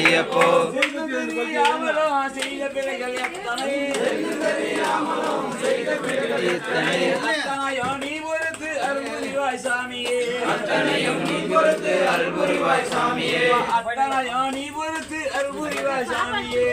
ஐயப்போ. செய்த பிழைகள் எத்தனை இத்தனை அத்தனையோ நீ பொறுத்து அருள்புரிவாய் சாமியே அத்தனையும் நீ பொறுத்து அருள்புரிவாய் சாமியே அத்தனையோ நீ பொறுத்து அருள்புரிவாய் சாமியே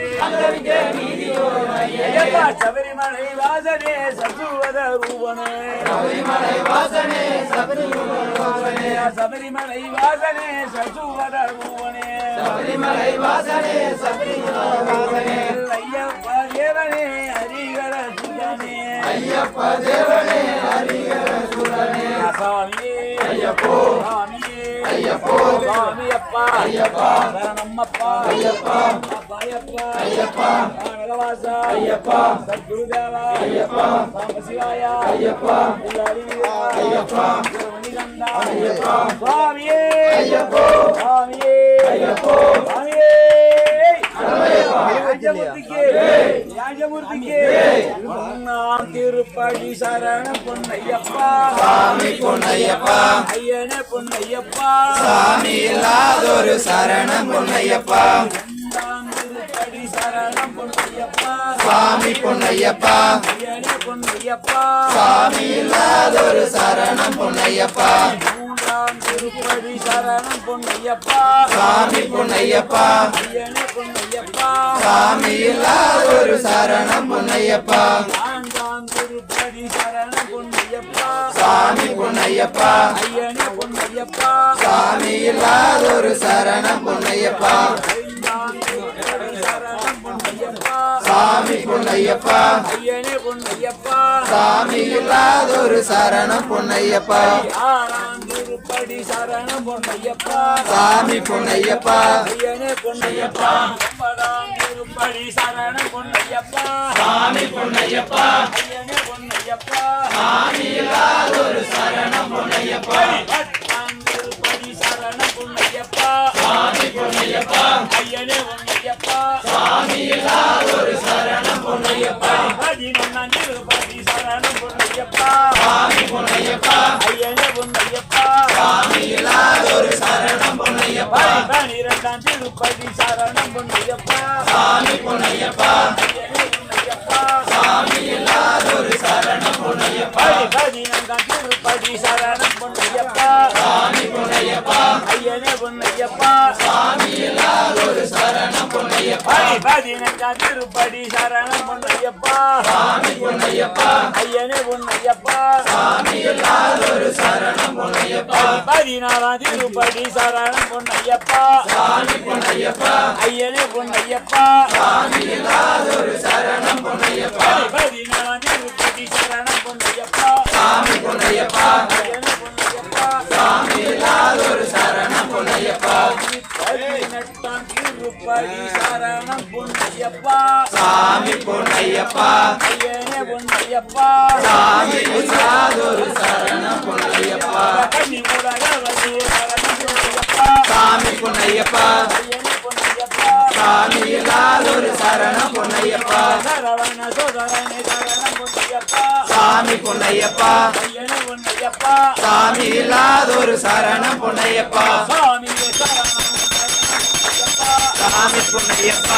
ஐயப்பா, சபரிமலை வாசனே சசுவத ரூபனே சபரிமலை வாசனே சபரிமலை சபரிமலை வாசனே சசுவத ரூபனே சபரிமலை வாசனே சபரிமலை ஐயப்பா தேவனே ஹரிகர சுகனே ஐயப்ப தேவனே ஐயப்போ சாமியே ஐயப்போ சாமியப்பா ஐயப்பா சரணம்மப்பா ஐயப்பா ஐயப்பா ஐயப்பா ராமலவாசா ஐயப்பா சத்குருதேவா ஐயப்பா சாம்பசிவாய ஐயப்பா ஐயப்பா ஐயப்பா சுவாமியே ஐயப்போ சுவாமியே ஐயப்போ சுவாமியே திருப்படி சரணம் பொன்னையப்பா. சாமி பொன்னையப்பா. ஐயனே பொன்னையப்பா. சாமி இல்லாதொரு சரணம் பொன்னையப்பா. திருப்படி சரணம் பொன்னையப்பா. சாமி பொன்னையப்பா. ஐயனே பொன்னையப்பா. சாமி இல்லாதொரு சரணம் பொன்னையப்பா. திருப்படி சரணம் பொன்னையப்பா. சாமி பொன்னையப்பா. ஐயனே சாமி இல்லாதொரு ஒரு சரணம் பொன்னையப்பா. சாமி பொன்னையப்பா. சாமி இல்லாதொரு ஒரு சரணம் பொன்னையப்பா. சாமி பொன்னையப்பா. சாமி சரணம் பொன்னையப்பா சரணம் பொன்னையப்பா. சாமி பொன்னையப்பா பொன்னையப்பா. சாமி பொன்னையப்பா. ஐயனே பொன்னையப்பா சாமி இல்லாதொரு சரணம் பொன்னையப்பா பத்தாம் திருப்படி சரணம் பொன்னையப்பா சாமி பொன்னையப்பா ஐயனே பொன்னையப்பா சாமி இல்லாதொரு சரணம் பொன்னையப்பா பதினொன்னாம் திருப்பதி சரணம் பொன்னையப்பா சாமி பொன்னையப்பா ஐயனே பொன்னையப்பா சாமி இல்லாதொரு சரணம் பொன்னையப்பா பனிரெண்டாம் திருப்பதி சரணம் பொன்னையப்பா சாமி பொன்னையப்பா ஐயனே பொன்னையப்பா சாமி இல்லாதொரு சரணம் பொன்னையப்பா பதினான்காம் திருப்பதி சரணம் பொன்னையப்பா. சாமி பொன்னையப்பா ஐயனே பொன்னையப்பா. சாமி இல்லாதொரு சரணம் பொன்னையப்பா. பதினஞ்சாம் திருப்பதி சரணம் பொன்னையப்பா சாமி பொன்னையப்பா ஐயனே பொன்னையப்பா. சாமி இல்லாதொரு சரணம் பொன்னையப்பா பதினாறாம் திருப்பதி சரணம் பொன்னையப்பா. சாமி பொன்னையப்பா ஐயனே பொன்னையப்பா. சாமி திருப்பதி சரணம் பொன்னையப்பா சாமி பொன்னையப்பா ஐயனே பொன்னையப்பா சாமி இல்லாதொரு சரணம் பொன்னையப்பா கண்ணி முடகவதி சரணம் பொன்னையப்பா சாமி பொன்னையப்பா சாமி இல்லாதொரு சரணம் பொன்னையப்பா சரவண சோதரனே சரணம் பொன்னையப்பா சாமி பொன்னையப்பா ஐயனே பொன்னையப்பா சாமி இல்லாதொரு சரணம் பொன்னையப்பா சுவாமி பொன்னையப்பா